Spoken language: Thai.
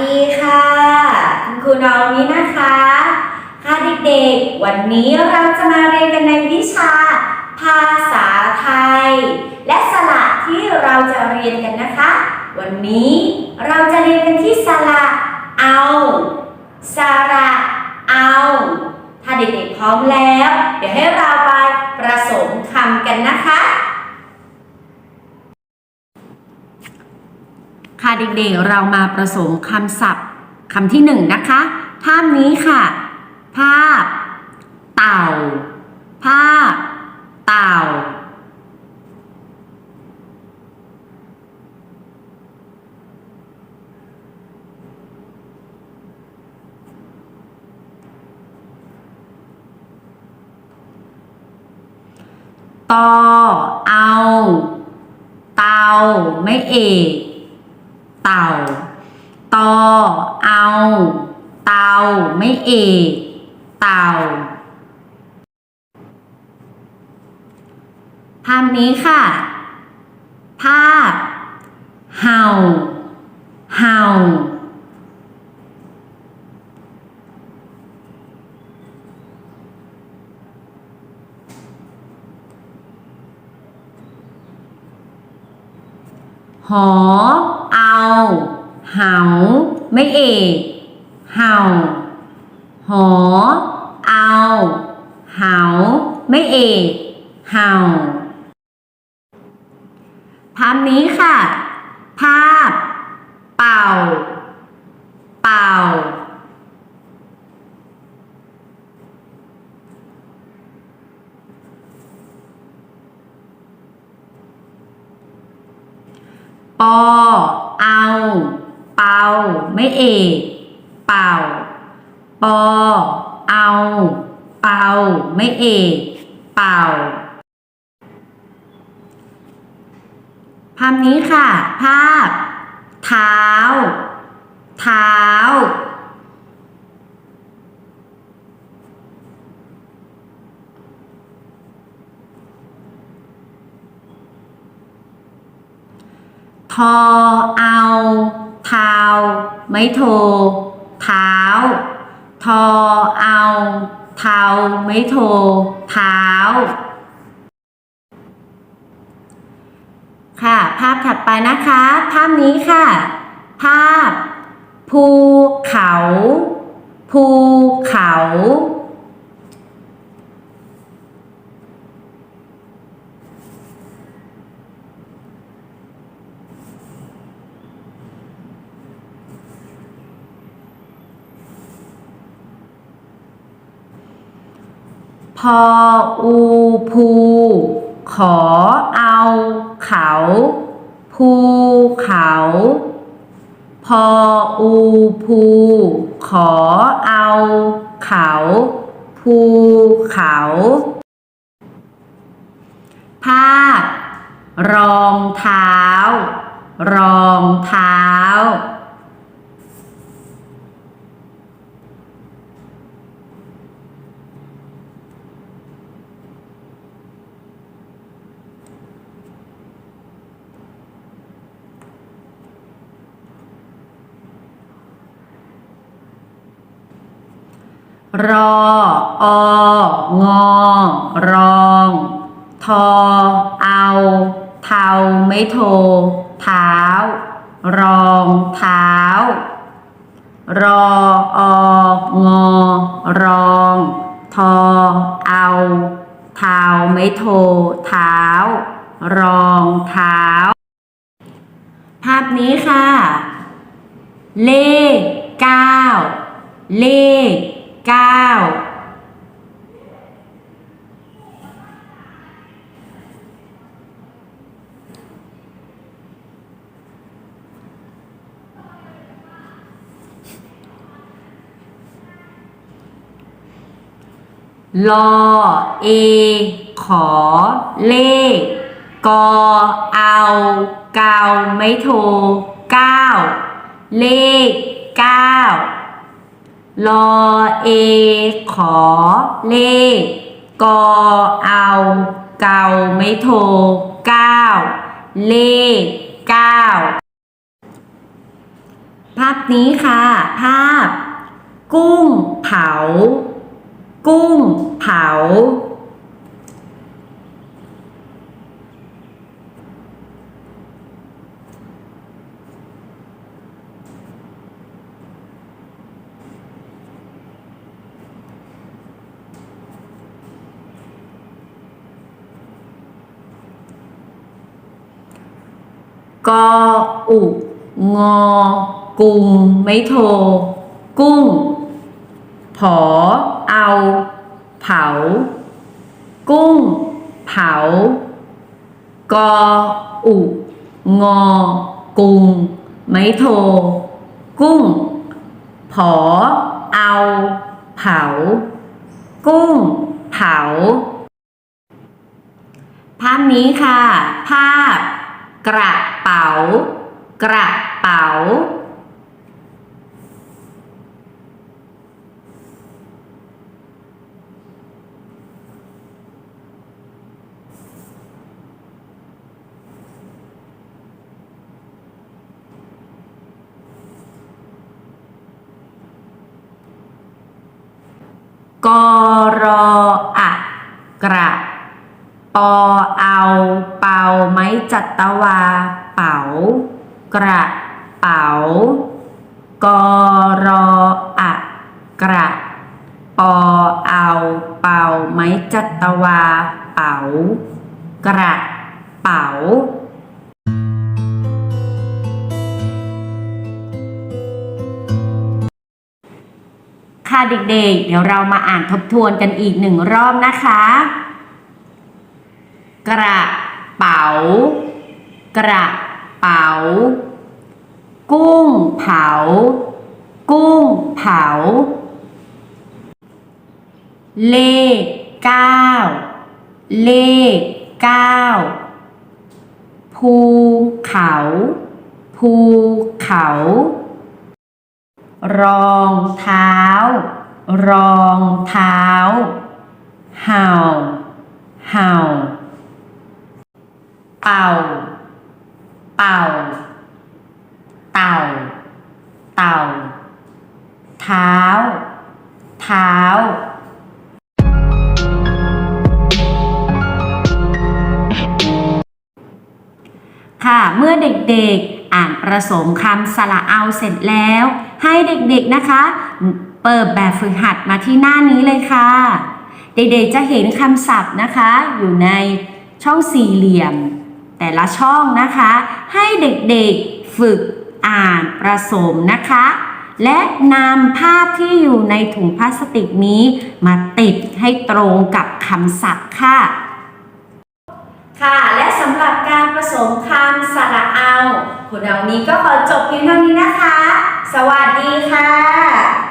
ดีค่ะ คุณครูน้องนี้นะคะ ค่ะเด็กๆ วันนี้เราจะมาเรียนกันในวิชา ภาษาไทย และสระที่เราจะเรียนกันนะคะ วันนี้เราจะเรียนกันที่สระเอาสระเอา ถ้าเด็กๆพร้อมแล้ว เดี๋ยวให้เราไปประสมคำกันนะคะ ค่ะเด็กๆ เรามาประสมคำศัพท์คำที่หนึ่งนะคะ ภาพนี้ค่ะ ภาพ เต่า ภาพ เต่า ตอ เอา เตา ไม่เอก เต่าตอเอาเตาไม่เอกเต่าภาพนี้ค่ะ ภาพเห่าเห่าหอ เหาไม่เอกเห่าหอ เอา เหา ไม่เอก เห่า ภาพนี้ค่ะ ภาพ เป่า เป่า ปอ เอา เป่า ไม่เอก เป่า ปอ เอา เป่า ไม่เอกเป่าภาพนี้ค่ะ ภาพ เท้า เท้า ทอเอา เท้า ไม่โท ทอเอาเท้าไม่โทเท้า ค่ะ ภาพถัดไปนะคะ ภาพนี้ค่ะ ภาพ ภูเขา ภูเขา พออูภูขอเอาเขา ภูเขา พออูภูขอเอาเขา ภูเขา ภาพ รองเท้า รองเท้า รอองอรอง ทอ เอา เทาไม่โท เท้า รองเท้ารอองอรอง ทอ เอา เท้าไม่โท เท้า รองเท้า ภาพนี้ค่ะ เลขเก้าเลข เก้าลอเอ ขอ เลข กอ เอาเกาไม่โทเก้า เลขเก้า ลอเอ ขอ เลขกอเอา เกาไม่โทเก้าเลขเก้าภภาพนี้ค่ะ ภาพ กุ้งเผา กุ้งเผา ออุงอ กุง ไม่โท กุ้ง ผอ เอา เผา กุ้ง เผากออุงอ กุง ไม่โท กุ้ง ผอ เอา เผา กุ้ง เผา ภาพนี้ค่ะ ภาพ กระเป๋า กระเป๋า กรออะกระ อเอาเป่าไม้จัตวา เป๋ากระเป๋ากรออะกระปอเอาเป่าไม้จัตวา เป๋ากระเป๋าค่ะเด็กๆ เดี๋ยวเรามาอ่านทบทวนกันอีกหนึ่งรอบนะคะ กระเป๋า กระเป๋า กุ้งเผา กุ้งเผา เลขเก้าเลขเก้าภูเขา ภูเขา รองเท้า รองเท้า เห่า เห่า เป่า เป่า เต่า เต่า เท้า เท้าค่ะ เมื่อเด็กๆอ่านประสมคำสระเอาเสร็จแล้ว ให้เด็กๆนะคะ เปิดแบบฝึกหัดมาที่หน้านี้เลยค่ะ เด็กๆจะเห็นคำศัพท์นะคะ อยู่ในช่องสี่เหลี่ยม แต่ละช่องนะคะ ให้เด็กๆฝึกอ่านประสมนะคะ และนำภาพที่อยู่ในถุงพลาสติกนี้มาติดให้ตรงกับคำศัพท์ค่ะ ค่ะ และสำหรับการผสมคำสระเอาคุณเอานี้ก็ขอจบเพียงเท่านี้นะคะ สวัสดีค่ะ